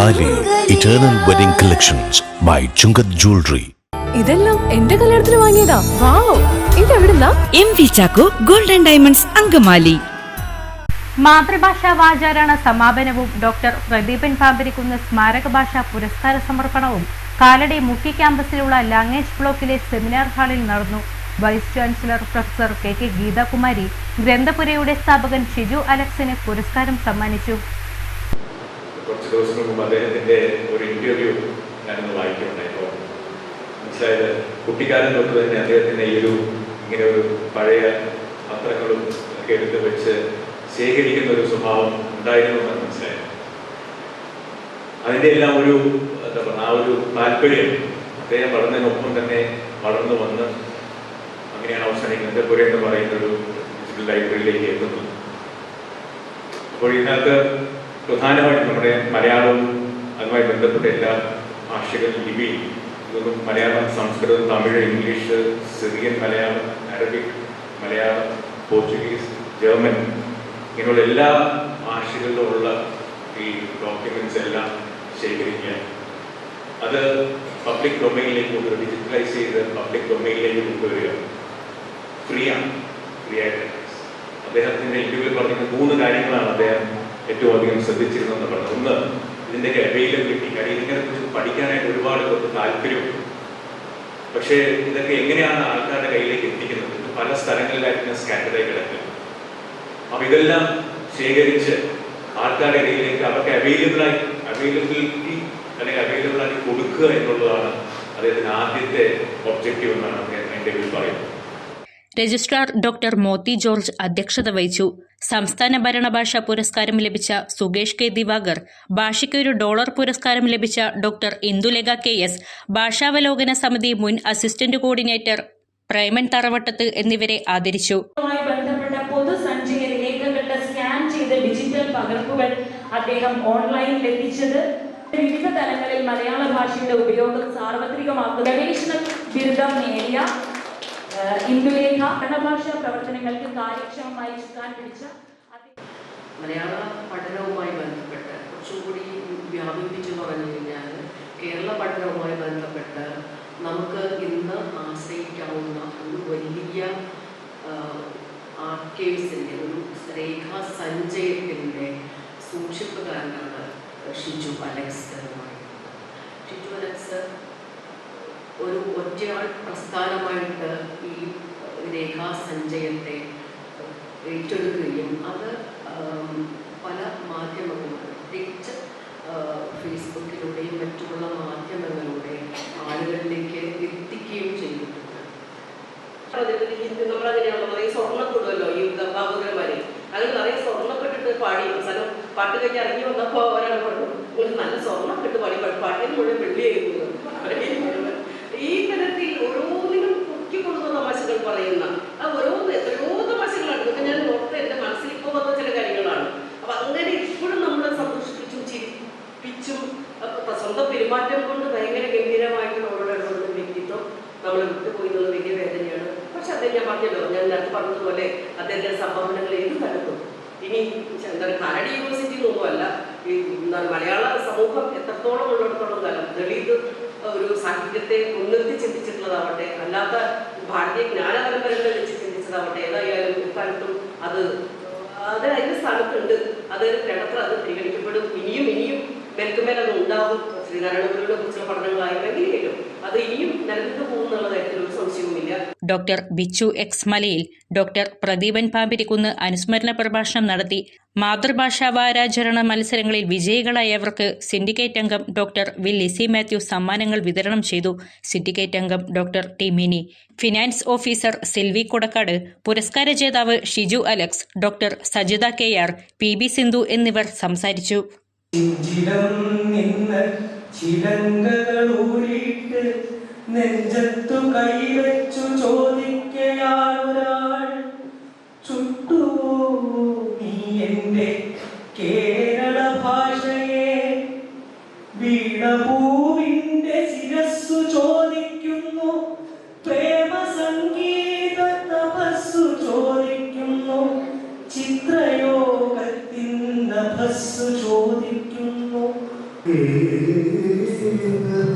Thali eternal wedding collections by Chungath jewellery ഇതെല്ലാം എന്റെ കല്യാണത്തിന് വാങ്ങിയതാ. Wow ഇതെവിടുന്നാ? M V Chacko golden diamonds Angamaly. മാതൃഭാഷാ വാചാരണ സമാപനവും. ഡോക്ടർ പ്രദീപൻ പാമ്പരിക്കുന്ന സ്മാരക ഭാഷാ പുരസ്കാര സമർപ്പണവും. കാലടി മുക്കി ക്യാമ്പസിലുള്ള ലാംഗ്വേജ് ബ്ലോക്കിലെ സെമിനാർ ഹാളിൽ നടന്നു. Vice chancellor professor K K Geethakumari ഗ്രന്ഥപുരയുടെ സ്ഥാപകൻ ഷിജു അലക്സിന് പുരസ്കാരം സമ്മാനിച്ചു. കുറച്ച് മുമ്പ് അദ്ദേഹത്തിന്റെ ഒരു ഇന്റർവ്യൂ ഞാനൊന്ന് വായിക്കുന്നുണ്ടായിരുന്നു അപ്പോൾ മനസ്സിലായത് കുട്ടിക്കാലം തൊട്ട് തന്നെ അദ്ദേഹത്തിന്റെ ഈ ഒരു ഇങ്ങനെ ഒരു പഴയ പത്രങ്ങളും ഒക്കെ എടുത്ത് വെച്ച് ശേഖരിക്കുന്ന ഒരു സ്വഭാവം ഉണ്ടായിരുന്നു എന്ന് മനസ്സിലായത്. അതിന്റെ എല്ലാം ഒരു എന്താ പറയുക ആ ഒരു താല്പര്യം അദ്ദേഹം വളർന്നതിനൊപ്പം തന്നെ വളർന്നു വന്ന് അങ്ങനെയാണ് അവസാനിക്കുന്നത്. പുര എന്ന് പറയുന്ന ഒരു ഡിജിറ്റൽ ലൈബ്രറിയിലേക്ക് എത്തുന്നത്. അപ്പോൾ ഇതിനകത്ത് പ്രധാനമായിട്ടും നമ്മുടെ മലയാളവും അതുമായി ബന്ധപ്പെട്ട എല്ലാ ഭാഷകൾ ലിപി ഇതൊന്നും Malayalam Sanskrit Tamil English Syrian Malayalam Arabic Malayalam Portuguese German ഇങ്ങനെയുള്ള എല്ലാ ഭാഷകളിലുമുള്ള ഈ ഡോക്യുമെന്റ്സ് എല്ലാം ശേഖരിക്കുക അത് പബ്ലിക് ഡൊമൈനിലേക്ക് കൊണ്ടുവരിക ഡിജിറ്റലൈസ് ചെയ്ത് പബ്ലിക് ഡൊമൈനിലേക്ക് കൊണ്ടുവരിക. ഫ്രീ ആണ്. ഫ്രീ ആയിട്ട്. അദ്ദേഹത്തിന്റെ ഇന്ത്യയിൽ പറഞ്ഞ മൂന്ന് കാര്യങ്ങളാണ് അദ്ദേഹം ഏറ്റവും അധികം ശ്രദ്ധിച്ചിരുന്നെന്ന് പറഞ്ഞു. ഒന്ന് ഇതിന്റെയൊക്കെ അവൈലബിലിറ്റി കാര്യം ഇതിനെ കുറിച്ച് പഠിക്കാനായിട്ട് ഒരുപാട് പേർക്ക് പക്ഷേ ഇതൊക്കെ എങ്ങനെയാണ് ആൾക്കാരുടെ കയ്യിലേക്ക് എത്തിക്കുന്നത്? പല സ്ഥലങ്ങളിലായിട്ട് സ്കാറ്ററായി കിടക്കുക അപ്പൊ ഇതെല്ലാം ശേഖരിച്ച് ആൾക്കാരുടെ ഇടയിലേക്ക് അവർക്ക് അവൈലബിൾ ആയി അവൈലബിലിറ്റി അല്ലെങ്കിൽ അവൈലബിൾ ആയി കൊടുക്കുക എന്നുള്ളതാണ് അദ്ദേഹത്തിന് ആദ്യത്തെ ഒബ്ജക്റ്റീവ് എന്നാണ് അദ്ദേഹം വീട്ടിൽ പറയുന്നത്. രജിസ്ട്രാർ ഡോക്ടർ മോത്തി ജോർജ് അധ്യക്ഷത വഹിച്ചു. സംസ്ഥാന ഭരണഭാഷ പുരസ്കാരം ലഭിച്ച സുകേഷ് കെ ദിവാകർ ഭാഷയ്ക്ക് ഒരു ഡോളർ പുരസ്കാരം ലഭിച്ച ഡോക്ടർ ഇന്ദുലേഖ കെ എസ് ഭാഷാവലോകന സമിതി മുൻ അസിസ്റ്റന്റ് കോർഡിനേറ്റർ പ്രേമൻ തറവട്ടത്ത് എന്നിവരെ ആദരിച്ചു. ഡിജിറ്റൽ പകർപ്പുകൾ അദ്ദേഹം ഓൺലൈനിൽ വിവിധ തലങ്ങളിൽ മലയാള ഭാഷയുടെ ഉപയോഗം സാർവത്രികമാക്കുക ഗവേഷണ ബിരുദം നേടിയ ഇന്ദുലേഖ ഭരണഭാഷാ പ്രവർത്തനങ്ങൾക്ക് കാര്യക്ഷമമായി ചുക്കാൻ പിടിച്ച മലയാള പഠനവുമായി ബന്ധപ്പെട്ട് കുറച്ചുകൂടി വ്യാപിപ്പിച്ചു പറഞ്ഞു കഴിഞ്ഞാൽ കേരള പഠനവുമായി ബന്ധപ്പെട്ട് നമുക്ക് ഇന്ന് ആശ്രയിക്കാവുന്ന ഒരു വലിയ ആർക്കേവ്സിന്റെ ഒരു രേഖാ സഞ്ചയത്തിന്റെ സൂക്ഷിപ്പുകാരനാണ് ഷിജു അലക്സ് ഷിജു അലക്സ് ഒരു ഒറ്റയാൾ പ്രസ്ഥാനമായിട്ട് ഈ രേഖാ സഞ്ചയത്തെ ഏറ്റെടുക്കുകയും അത് പല മാധ്യമങ്ങളും പ്രത്യേകിച്ച് ഫേസ്ബുക്കിലൂടെയും മറ്റുമുള്ള മാധ്യമങ്ങളിലൂടെ ആളുകളിലേക്ക് എത്തിക്കുകയും ചെയ്തിട്ടുണ്ട്. നമ്മളങ്ങനെയാണല്ലോ നിറയെ സ്വർണപ്പെടുമല്ലോ ഈ ബാബുഗ്രന്മാരെ അങ്ങനെ നിറയെ സ്വർണപ്പെട്ടിട്ട് പാടി അവസാനം പാട്ട് കഴിഞ്ഞ് ഇറങ്ങി വന്നപ്പോ ഒരാൾ പറഞ്ഞു നല്ല സ്വർണം പാടി അദ്ദേഹം ഞാൻ പറഞ്ഞല്ലോ ഞാൻ നേരത്തെ പറഞ്ഞതുപോലെ അദ്ദേഹത്തിന്റെ സംഭാവനകൾ ഏത് തരത്തും. ഇനി എന്താ പറയുക യൂണിവേഴ്സിറ്റി ഒന്നുമല്ല ഈ മലയാള സമൂഹം എത്രത്തോളം ഉള്ളിടത്തോളം കാലം ദളിത് ഒരു സാഹിത്യത്തെ മുൻനിർത്തി ചിന്തിച്ചിട്ടുള്ളതാവട്ടെ അല്ലാത്ത ഭാരതീയ ജ്ഞാന പരമ്പരകളെ വെച്ച് ചിന്തിച്ചതാവട്ടെ ഏതായാലും ഇക്കാലത്തും അത് അത് അതിന്റെ സ്ഥാനത്തുണ്ട്. അത് വേണ്ടത്ര അത് പരിഗണിക്കപ്പെടും. ഇനിയും ഇനിയും മേൽക്കുമേൽ അത് ഉണ്ടാവും കുറിച്ചുള്ള അത് ഇനിയും നിലനിന്ന് പോകുന്നുള്ള സംശയവുമില്ല. Doctor Bichu X Malayil doctor Pradeepan Pambirikunnu അനുസ്മരണ പ്രഭാഷണം നടത്തി മാതൃഭാഷാ വാരാചരണ മത്സരങ്ങളിൽ വിജയികളായവർക്ക് സിൻഡിക്കേറ്റ് അംഗം ഡോക്ടർ വി ലിസി മാത്യു സമ്മാനങ്ങൾ വിതരണം ചെയ്തു. സിൻഡിക്കേറ്റ് അംഗം doctor T Mini. Finance officer Silvy Kodakkad പുരസ്കാര ജേതാവ് Shiju Alex doctor Sajitha K R P B Sindhu എന്നിവർ സംസാരിച്ചു. ചിലങ്കകളൂരിട്ട് നെഞ്ചത്തു കൈവച്ചു ചോദിക്കയാളൊരാൾ ചുട്ടുവോ നീ എന്റെ കേരള